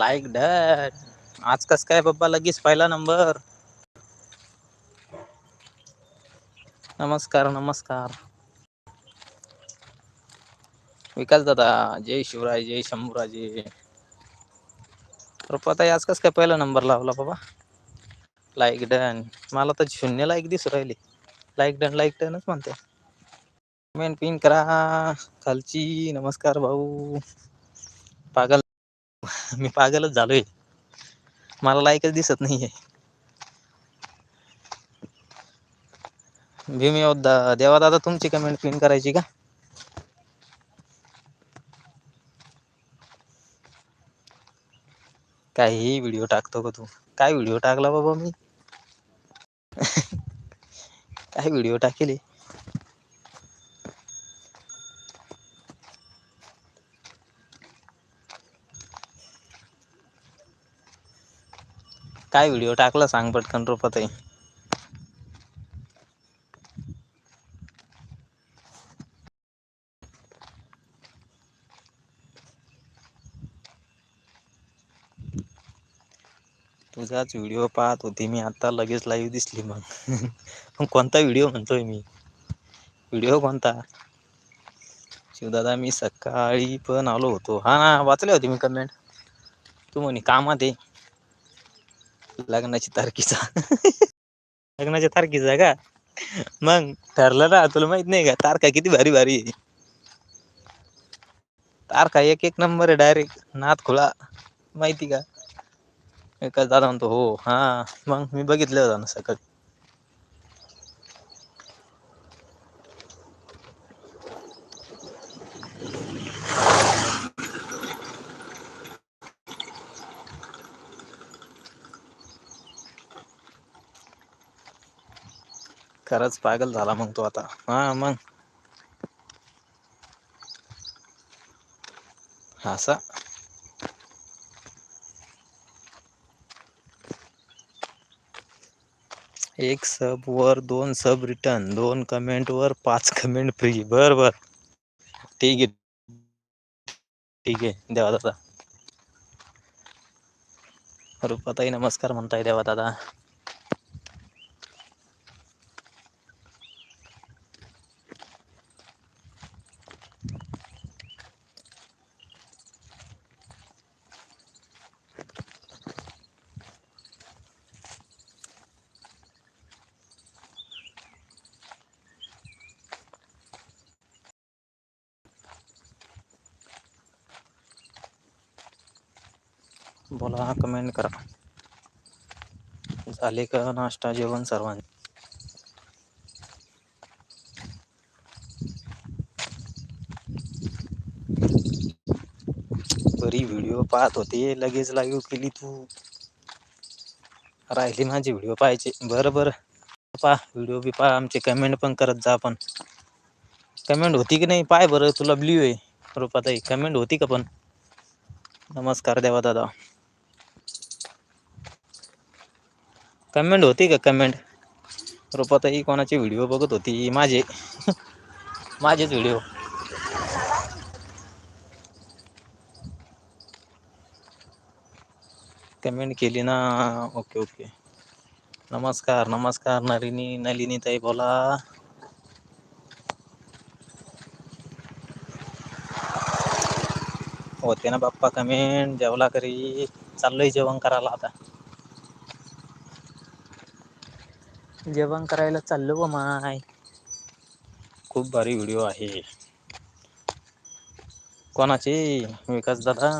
Like done आज कस काय बाप्पा? लगेच पहिला नंबर नमस्कार नमस्कार. विकास दादा जय शिवराय जय शंभूराजे. रुपाताई आज कस काय पहिला नंबर लावला बाबा? लाईक डन मला तर शून्य लाईक दिसू राहिले. लाईक डन लाईक डनच म्हणते. मेन पिन करा. खालची नमस्कार भाऊ. पागल मी पागलच झालोय. मला लायकच दिसत नाहीये. भीमी योद्धा देवा दादा तुमची कमेंट पिन करायची का? काही व्हिडिओ टाकतो का तू? काय व्हिडिओ टाकला बाबा मी? काय व्हिडिओ टाकेले? काय व्हिडिओ टाकला सांग पटकन आहे तुझाच व्हिडिओ पाहत होती मी आता लगेच लाईव्ह दिसली मग. मग कोणता व्हिडिओ म्हणतोय मी? व्हिडिओ कोणता? शिवदादा मी सकाळी पण आलो होतो. हा ना वाचले होते मी कमेंट तू म्हणे कामात आहे लग्नाची तारखीचा. लग्नाच्या तारखीचा का? मग ठरलं ना तुला माहीत नाही का? तारखा किती भारी भारी आहे. तारखा एक एक नंबर आहे डायरेक्ट नात खुला माहिती का? विकास दादा म्हणतो हो हा. मग मी बघितलं होतं ना सकाळी. खरंच पागल झाला मग तो आता. हा मग. असा. एक सब वर दोन सब रिटर्न दोन कमेंट वर पाच कमेंट फ्री बर बर. ठीक आहे. ठीक आहे. देवा दादा. रुपाताई नमस्कार म्हणताय देवा दादा. बोला कमेंट करा. झाले का नाश्ता जेवण सर्वांचे? बरी व्हिडिओ पाहत होते लगेच लाईव्ह केली तू. राहिली माझी व्हिडिओ पाहायचे. बरं बरं. पा व्हिडिओ बी पहा आमचे कमेंट पण करत जा आपण. कमेंट होती की नाही? पाय बरं तुला ब्ल्यू आहे. रुपाताई कमेंट होती का पण? नमस्कार देवा दादा. कमेंट होती का कमेंट रुपाताई कोणाचे व्हिडिओ बघत होती? माझे. माझेच व्हिडिओ कमेंट केली ना. ओके ओके नमस्कार नमस्कार नलिनी नलिनी ताई बोला. होते ना बाप्पा कमेंट जेवला करी चाललोय जेवण करायला आता. जेवण करायला चाललो ब माय. खूप भारी व्हिडिओ आहे. कोणाची? विकास दादा?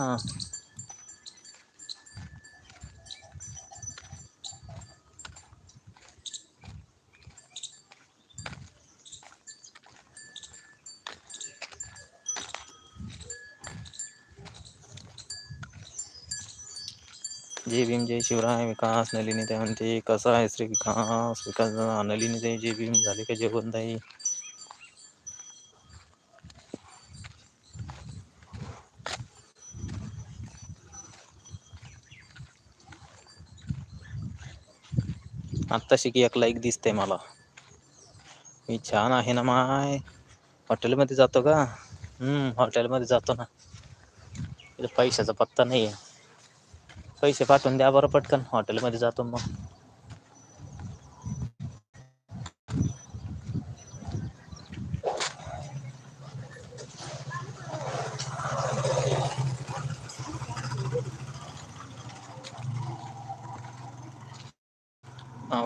जय भीम जय शिवराय, विकास नलिनी म्हणते कसा आहे श्री विकास? विकास नलिनी ताई जय भीम झाले का जेवण ताई? आत्ताशी की एक लाईक दिसते मला. मी छान आहे ना माय? हॉटेलमध्ये जातो का? हम्म हॉटेलमध्ये जातो ना. पैशाचा पत्ता नाही आहे पैसे पाठवून द्या बरं पटकन. हॉटेलमध्ये जातो मग.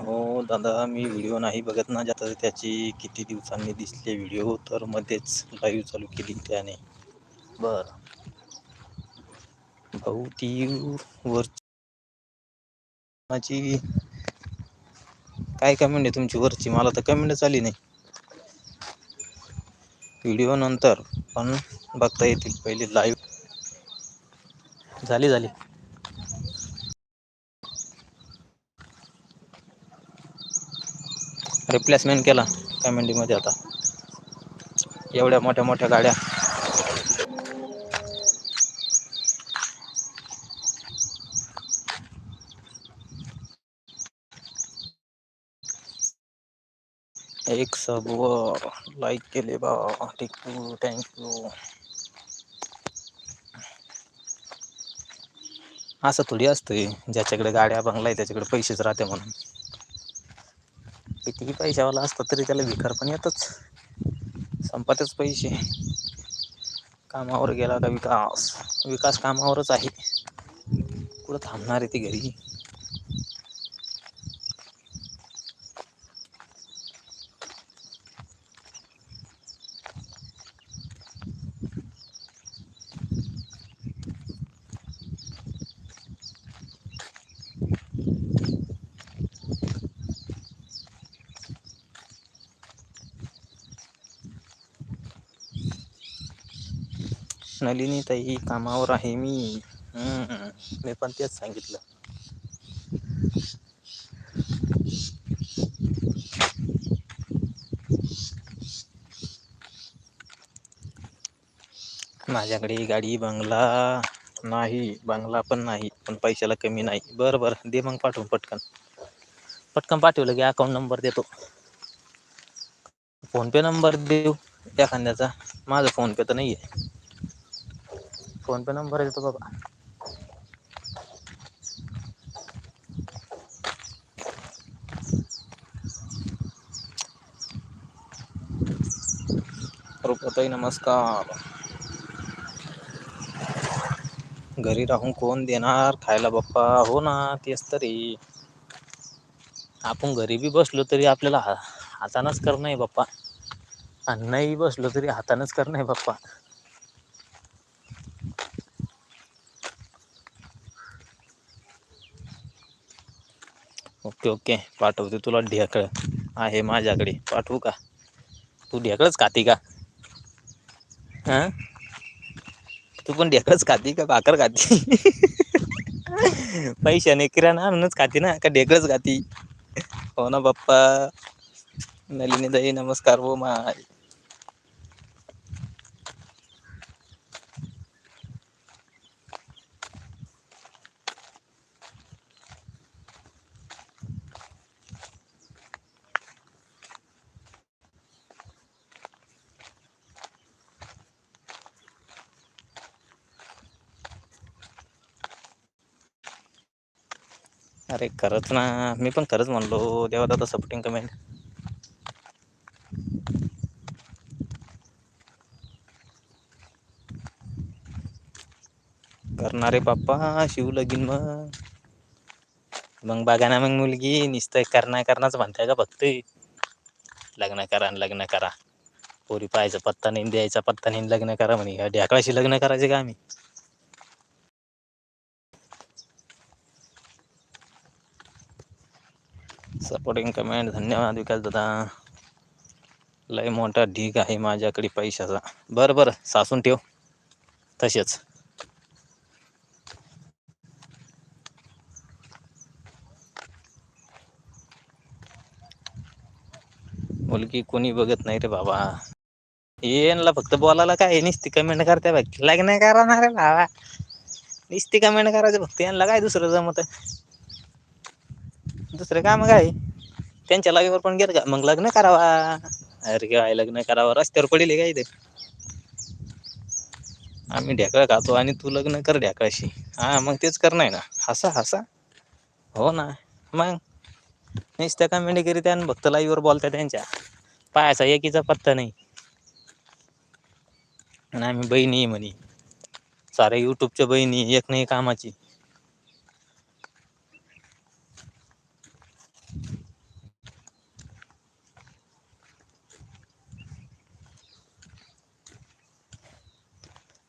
हो दादा मी व्हिडिओ नाही बघत ना. जात त्याची किती दिवसांनी दिसले व्हिडिओ तर मध्येच लाईव्ह चालू केली त्याने. बरं. भाऊ ती वर माझी काय कमेंट आहे तुमची वरची? मला तर कमेंटच आली नाही. व्हिडिओ नंतर पण बघता येतील. पहिले लाईव्ह झाली झाली. रिप्लेसमेंट केला कमेंटीमध्ये आता. एवढ्या मोठ्या मोठ्या गाड्या. एक व लाईक केले बा. थँक्यू थँक्यू असं थोडी असतंय. ज्याच्याकडे गाड्या बंगला आहे त्याच्याकडे पैसेच राहते म्हणून. कितीही पैशावाला असतं तरी त्याला भिकार पण येतच. संपतच पैसे. कामावर गेला का विकास? विकास कामावरच आहे. कुठं थांबणार आहे ती घरी? नलिनी ताई कामावर आहे मी. मी पण तेच सांगितलं. माझ्याकडे गाडी बंगला नाही बंगला पण नाही पण पैशाला कमी नाही. बरं बरं दे मग पाठवून पटकन. पटकन पाठवलं की अकाउंट नंबर देतो. फोनपे नंबर देऊ एखाद्याचा. माझा फोनपे तर नाही आहे फोन पे नंबर येतो बाबा. रुपताई नमस्कार. घरी राहून कोण देणार? खायला बाप्पा. हो ना तेच तरी. आपण घरी बी बसलो तरी आपल्याला हातानच करणं आहे बाप्पा. आणि नाही बसलो तरी हातानच करणं आहे बाप्पा. ओके ओके पाठवते तुला ढेकळ. आहे माझ्याकडे पाठवू का? तू ढेकळच खाती का? हां? तू पण ढेकळच खाती का भाकर खाती? पैशाने किराणा आणूनच खाती ना का ढेकळच खाती? हो ना बाप्पा. नलिनी दही नमस्कार हो माय. अरे खरंच ना. मी पण खरंच म्हणलो देवा दादा सपोर्टिंग कमेंट करणारे बाप्पा शिव लगीन मग. मग बघा ना मग मुलगी नुसतं करणार करणाच म्हणताय का फक्त? लग्न करा आणि लग्न करा. पोरी पाहायचा पत्ता नाही द्यायचा पत्ता नाही लग्न करा म्हणे. ढ्याकळाशी लग्न करायचे का आम्ही? सपोर्टिंग कमेंट धन्यवाद विकास दादा. लय मोठा ढीग आहे माझ्याकडे पैशाचा. बरं बरं सासून ठेव. तसेच. मुलगी कोणी बघत नाही रे बाबा. येनला फक्त बोलायला काय? नुसती कमेंट करते बघ लग्न करणार रे बाबा. नुसती कमेंट करायचं फक्त. यांना काय दुसरं जमत? दुसरं काम काय? त्यांच्या लागेवर पण गेलं का? मग लग्न करावा. अरे काय लग्न करावा? रस्त्यावर पडेल काय ते? आम्ही ढेकळं खातो आणि तू लग्न कर ढेकळाशी. हा मग तेच करणार ना. हसा हसा. हो ना. मग? नुसत्या कमेंट करीत्या आणि फक्त लाईवर वर त्यांच्या. पायाचा एकीचा पत्ता नाही. आणि आम्ही बहिणी म्हणे. सारे युट्यूबच्या बहिणी एक नाही कामाची.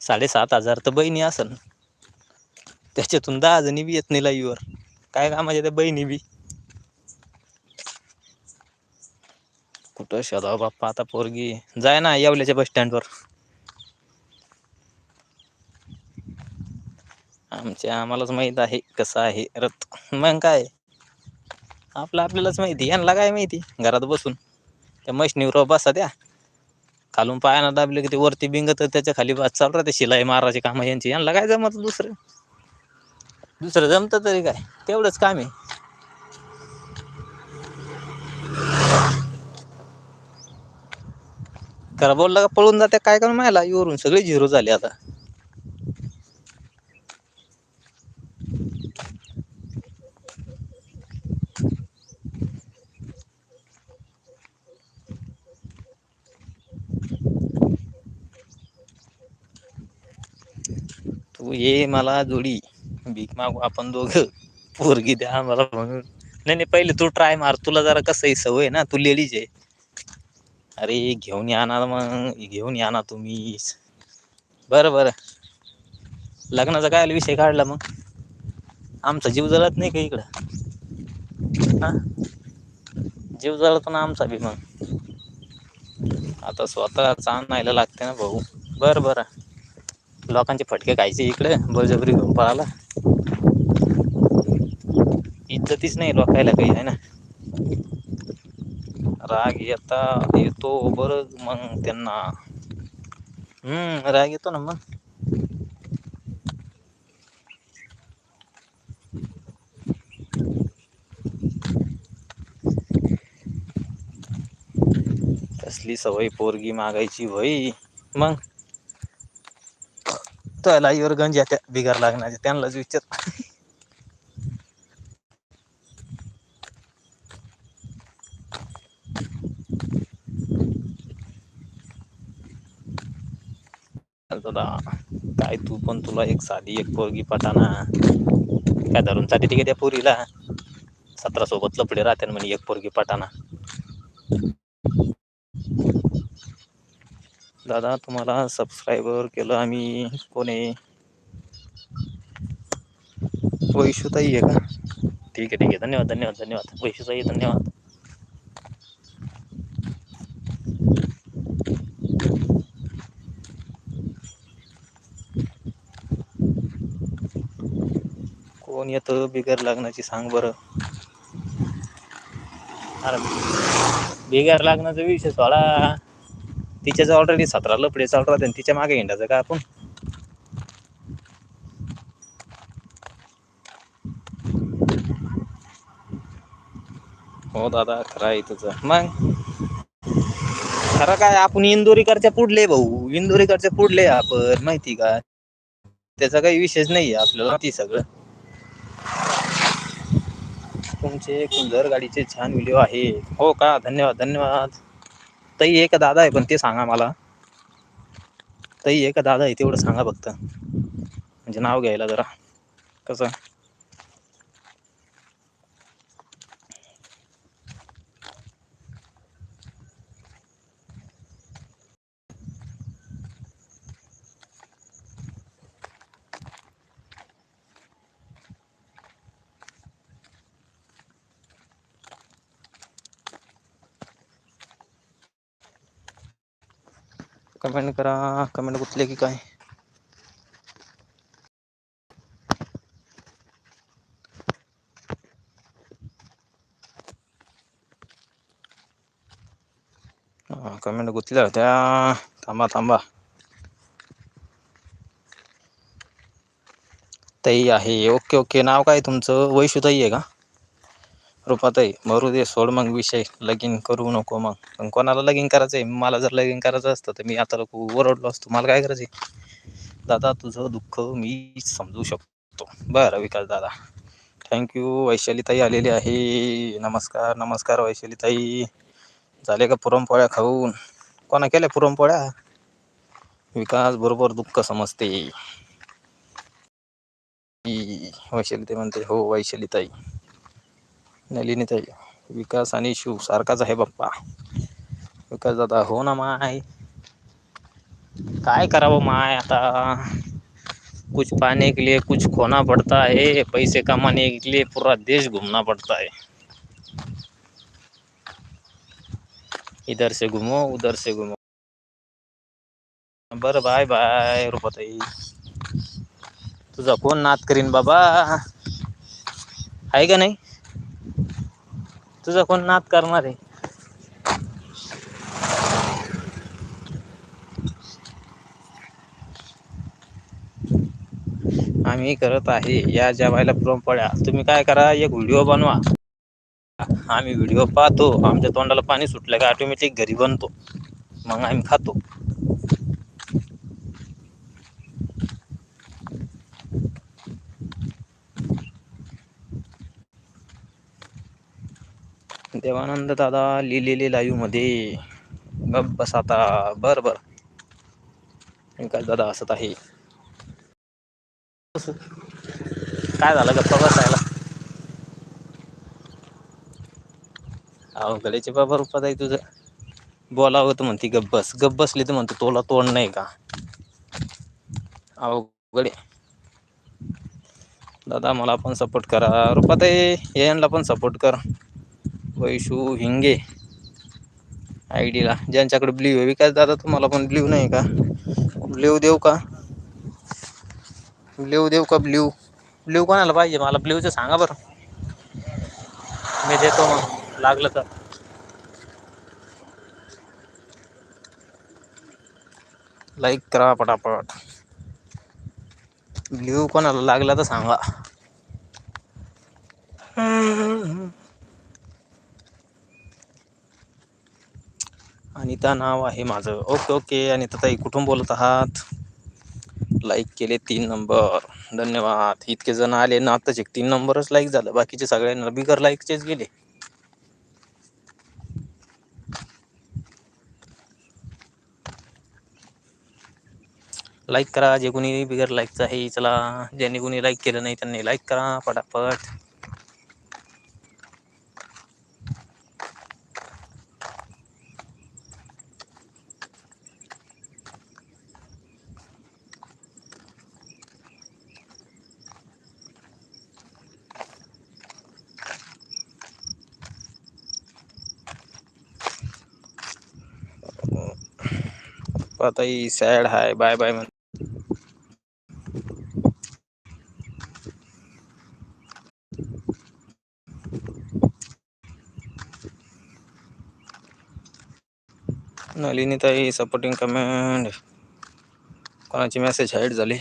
साडेसात हजार तर बहिणी असन. त्याच्यातून दहा जणी बी येत नाही लाईव्ह काय कामाच्या त्या बहिणी बी? कुठं शोधाव बाप्पा आता पोरगी? जाय ना येवल्याच्या बस स्टँडवर आमच्या आम्हालाच माहीत आहे कसं आहे रथ. मग काय? आपलं आपल्यालाच माहिती यांना काय माहिती? घरात बसून. त्या मशनीवर बसा द्या खालून पायाना दाबले की ते वरती बिंगत त्याच्याखाली बस चालू राहते शिलाई माराची काम यांची. यांना काय जमत दुसरं? दुसरं जमतं तरी काय? तेवढंच काम आहे. खरं बोललं का पळून जाते काय करून माहिला वरून सगळे झिरो झाले आता. तू ये मला जोडी. भीक मागू आपण दोघं. पोरगी द्या मला म्हणून. नाही नाही पहिले तू ट्राय मार. तुला जरा कसं आहे सवय ना? तू लेडीज आहे. अरे घेऊन या ना मग. घेऊन या ना तुम्ही बरं बरं. लग्नाचा काय विषय काढला मग? आमचा जीव जळत नाही का इकडं? हा? जीव जळतो ना आमचा बी मग. आता स्वतःच आणायला लागते ना भाऊ. बरं बरं. लोकांचे फटके खायचे इकडे बळजबरी घेऊन पळाला. इज्जतीच नाही लोकायला काही आहे ना? राग येता येतो बरं मग त्यांना. हम्म राग येतो ना मग. कसली सवय पोरगी मागायची वय मग? तो लाईवर गंज येत्या बिगार लागण्याचे त्यांनाच विचार. दादा काय तू पण तुला एक साधी एक पोरगी पटाना. काय धरून साठी आहे त्या पोरीला. सतरा सोबत लपडे राहते म्हणे एक पोरगी पटाना. दादा तुम्हाला सबस्क्राईबर केलं आम्ही. कोण आहे? वैशुताई आहे का? ठीक आहे ठीक आहे. धन्यवाद धन्यवाद धन्यवाद. वैशुताई धन्यवाद. कोण येतं बिगर लग्नाची सांग बरं. अरे बिगर लग्नाचा विषय सोडा. तिच्याच ऑलरेडी सतरा लपडे चालू राहते आणि तिच्यामागे हिंडायचं का आपण? हो दादा खरं आहे तुझं. मग? खरं काय आपण इंदोरीकरच्या पुढले भाऊ. इंदोरीकरच्या पुढले आपण माहिती का? त्याचा काही विशेष नाही आपल्याला ती सगळं. तुमचे कुंजर गाडीचे छान व्हिडिओ आहे. हो का? धन्यवाद धन्यवाद. ताई एक दादा आहे पण ते सांगा मला. ताई एक दादा आहे तेवढं सांगा फक्त. म्हणजे नाव घ्यायला जरा. कसं? कमेंट करा. कमेंट गुतले की काय? कमेंट गुतल्या होत्या. थांबा थांबा. ताई आहे. Okay okay. नाव काय तुमचं? वैशुताई आहे का? रुपाताई मरू दे सोड मग विषय. लगीन करू नको मग. पण कोणाला लगीन करायचं आहे मला जर लगीन करायचं असतं तर मी आता ओरडलो असतो. मला काय करायचं दादा तुझं दुःख मी समजू शकतो. बरं विकास दादा. थँक्यू वैशालीताई आलेली आहे. नमस्कार नमस्कार वैशालीताई. झाले का पुरणपोळ्या खाऊन? कोणा केल्या पुरणपोळ्या? विकास बरोबर दुःख समजते. वैशालीताई म्हणते हो वैशालीताई. नलिनीताई विकास आणि शिव सारखाच आहे बाप्पा. विकास दादा हो ना माय. काय करावं माय आता? कुछ पाने के लिए कुछ खोना पडता है पैसे कमाने के लिए पूरा देश घूमना पडता है इधर से घुमो उधर से घुमो. बरं बाय बाय रुपाताई. तुझा कोण नात करीन बाबा. आहे का नाही? तुझा कोण नाद करणार आहे? आम्ही करत आहे. या जेवायला पुरणपोळ्या तुम्ही काय करा एक व्हिडिओ बनवा. आम्ही व्हिडिओ पाहतो. आमच्या तोंडाला पाणी सुटलं का ऑटोमॅटिक घरी बनतो. मग आम्ही खातो. देवानंद दादा लिहिलेले लाईव्हमध्ये. गप बस आता. बर बर. विकास दादा हसत आहे. काय झालं? गप्पा बसायला. अहो गड्याचे बाबा रुपात आहे तुझं. बोलावं तर म्हणते गब्बस बस. गप तर म्हणतो तोला तोंड नाही का? अहो गडे. दादा मला पण सपोर्ट करा. रुपाताई यांना पण सपोर्ट कर. वैशू हिंगे. आय डीला ज्यांच्याकडे ब्ल्यू आहे. विकास दादा तुम्हाला पण ब्ल्यू नाही का? ब्ल्यू देऊ का? ब्ल्यू देऊ का ब्ल्यू ब्ल्यू कोणाला पाहिजे? मला ब्ल्यूचं सांगा बरं. मी देतो मग. लागलं तर. लाईक करा पटापट. ब्ल्यू कोणाला लागला तर सांगा. अनिता नाव आहे माझं. Okay okay. अनिता ताई कुठून बोलत आहात? लाईक केले तीन नंबर धन्यवाद. इतके जण आले ना आताच एक तीन नंबरच लाईक झालं. बाकीचे सगळ्यांना बिगर लाईकचेच गेले. लाईक करा जे कोणी बिगर लाईकचं आहे चला. ज्यांनी कोणी लाईक केलं नाही त्यांनी लाईक करा पटापट. ताई सॅड हाय बाय बाय म्हण नलिनी ताई सपोर्टिंग कमेंट कोणाची मेसेज हाईड झाली?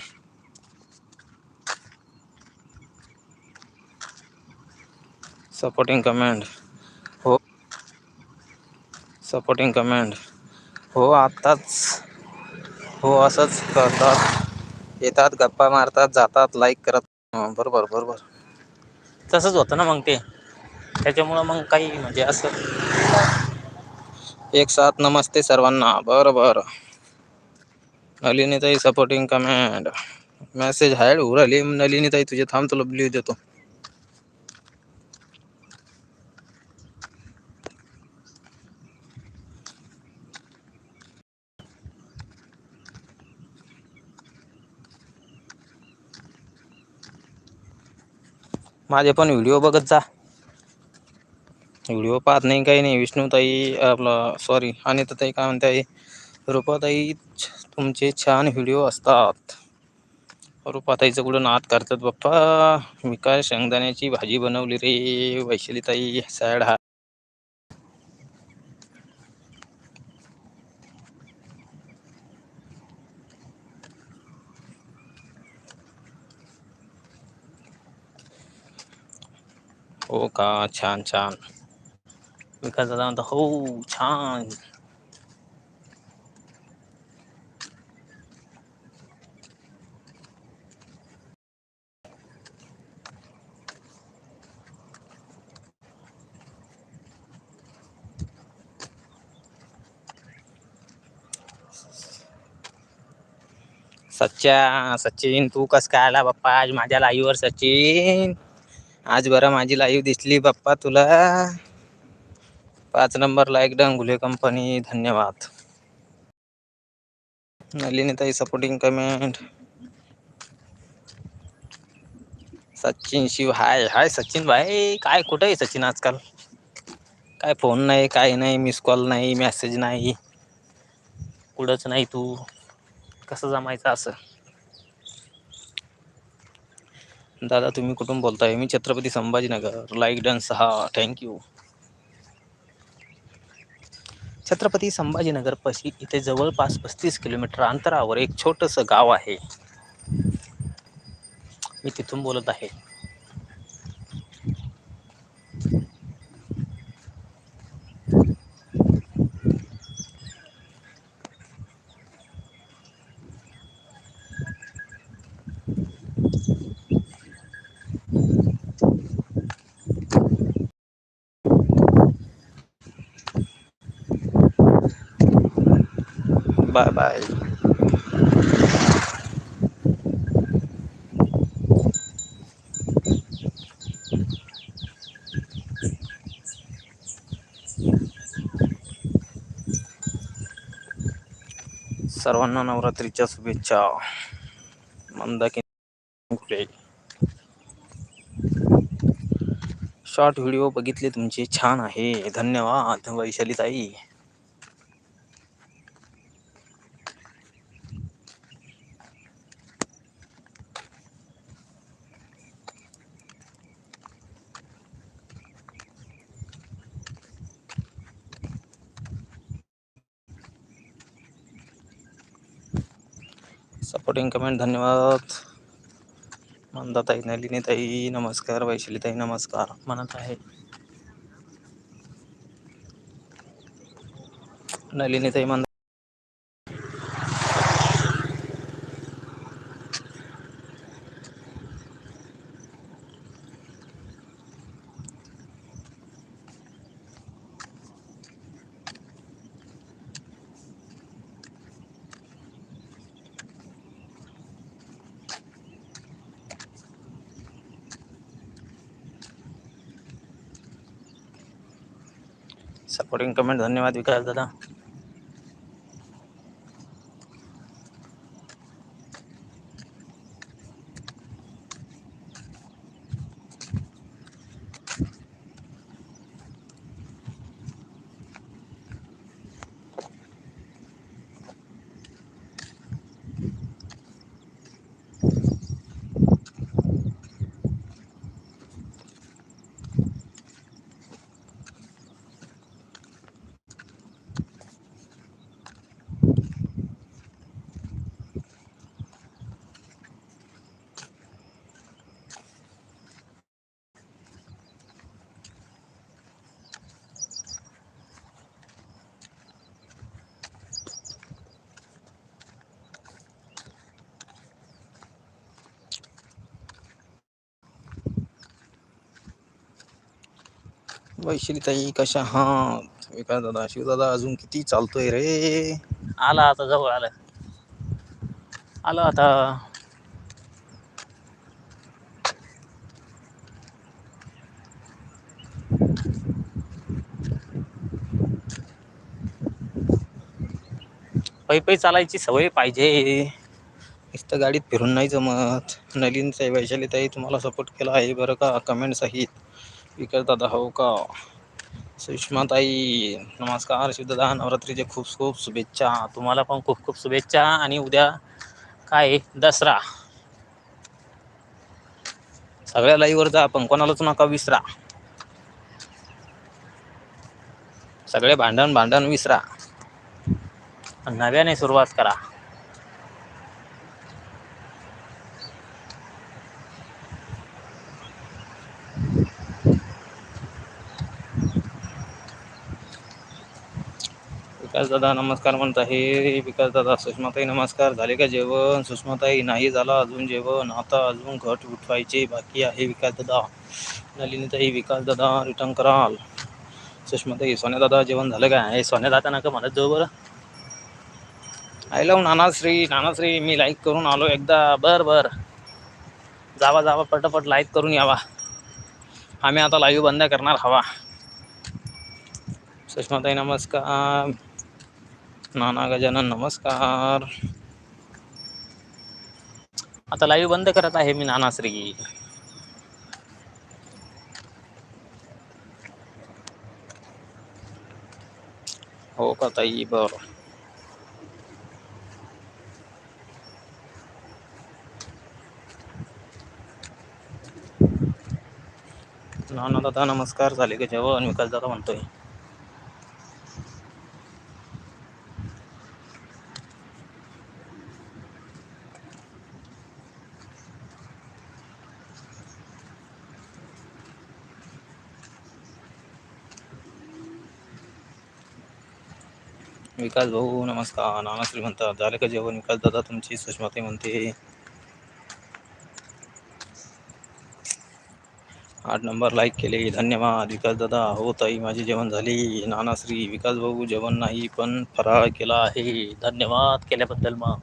सपोर्टिंग कमेंट हो. सपोर्टिंग कमेंट हो आत्ताच. हो असंच करतात. येतात गप्पा मारतात जातात लाईक करत. बरोबर बरोबर. तसंच होतं ना मग ते. त्याच्यामुळं मग काही म्हणजे असं. एक साथ नमस्ते सर्वांना. बरं बरं नलिनीताई सपोर्टिंग कमेंट मेसेज हायड राहिली नलिनीताई तुझे थांब तुला ब्ल्यू देतो. माझे पण व्हिडिओ बघत जा. व्हिडिओ पाहत नाही काही नाही. विष्णूताई आपलं सॉरी अनिताताई काय म्हणते आहे रुपाताई तुमचे छान व्हिडिओ असतात. रुपाताईचं कुठं नाद करतात बाप्पा मी काय शेंगदाण्याची भाजी बनवली रे वैशालीताई सॅड हा हो का? छान छान. विकास दादा म्हणतो हो छान. सच्चा सचिन तू कस काय आला बाप्पा? आज माझ्या लाईव्हवर सचिन. आज बरं माझी लाईव्ह दिसली. बाप्पा तुला पाच नंबर लाईक डंगुले कंपनी धन्यवाद. Nalinitai supporting comment Sachin Shiv hi hi Sachin भाई. काय कुठं आहे सचिन आजकाल? काय फोन नाही काय नाही मिस कॉल नाही मेसेज नाही. कुठंच नाही तू. कसं जमायचं असं? दादा तुम्ही कुठून बोलताय? मी छत्रपती संभाजीनगर. लाईक डन सहा थँक्यू छत्रपती संभाजीनगर पशी इथे जवळपास पस्तीस किलोमीटर अंतरावर एक छोटंसं गाव आहे. मी तिथून बोलत आहे. Bye bye. सर्वांना नवरात्रीच्या शुभेच्छा. मंदाकिनी शॉर्ट व्हिडिओ बघितले तुमचे छान आहे. धन्यवाद वैशाली ताई सपोर्टिंग कमेंट धन्यवाद. मंदाताई नलिनीताई नमस्कार वैशालीताई नमस्कार. म्हणत आहे नलिनीताई मंद सपोर्टिंग कमेंट धन्यवाद विकास दादा वैशिलीताई कशा आहात? विकास दादा? शिवदादा अजून किती चालतोय रे? आला आता जवळ आलं. आलं आता. पै पै चालायची सवय पाहिजे. नुसतं गाडीत फिरून नाही जमत. नलीन साई वैशालीताई तुम्हाला सपोर्ट केला आहे बरं का? कमेंट सहित. विकास दादा हो का सुषमाताई नमस्कार शिवदादा नवरात्रीचे खूप खूप शुभेच्छा. तुम्हाला पण खूप खूप शुभेच्छा आणि उद्या काय दसरा. सगळ्या लाईव्हवर जा पण कोणालाच नका विसरा. सगळे भांडण भांडण विसरा. नव्याने सुरुवात करा. दादा नमस्कार म्हणत. आहे विकास दादा सुषमाताई नमस्कार. झाले का जेवण? सुषमाताई नाही झालं अजून जेवण. आता अजून घट उठवायचे बाकी आहे विकास दादा. नलिनीताई विकास दादा रिटर्न कराल. सुषमाताई सोन्या दादा जेवण झालं काय हे सोन्या दादा नका म्हणत जाऊ बरं. हॅलो नानाश्री नानाश्री मी लाईक करून आलो एकदा. बर बर. जावा जावा पटापट लाईक करून यावा. आम्ही आता लाईव्ह बंद करणार हवा. सुषमाताई नमस्कार. नाना गजानन नमस्कार. आता लाईव्ह बंद करत आहे मी नानाश्री. हो का ताई? बर. नाना दादा नमस्कार. झाले का जेवण? विकास दादा म्हणतोय. विकास भाऊ नमस्कार. नानाश्री म्हणतात झाले का जेवण? विकास दादा तुमची सुषमाते म्हणते. आठ नंबर लाईक केले. धन्यवाद. विकास दादा हो ताई माझी जेवण झाली. नानाश्री विकास भाऊ जेवण नाही पण फराळ केला आहे. धन्यवाद केल्याबद्दल मग.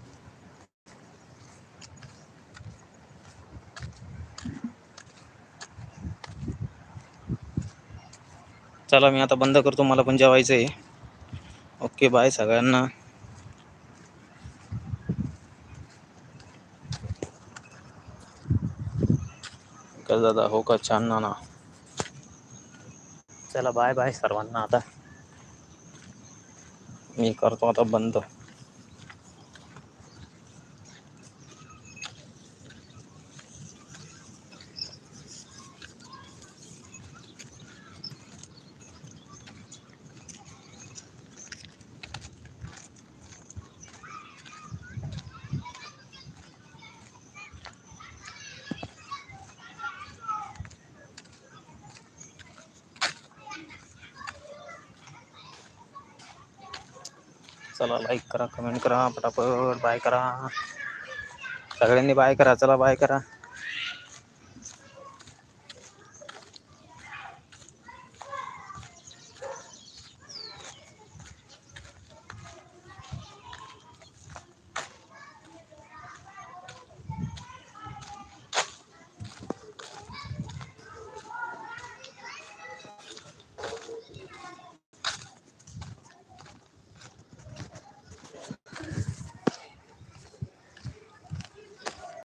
चला मी आता बंद करतो. मला पण जेवायचं आहे ओके बाय सगळ्यांना. दादा हो का छान ना चला बाय बाय सर्वांना आता. मी करतो आता बंद. चला लाईक करा कमेंट करा पटापट बाय करा. सगळ्यांनी बाय करा चला बाय करा.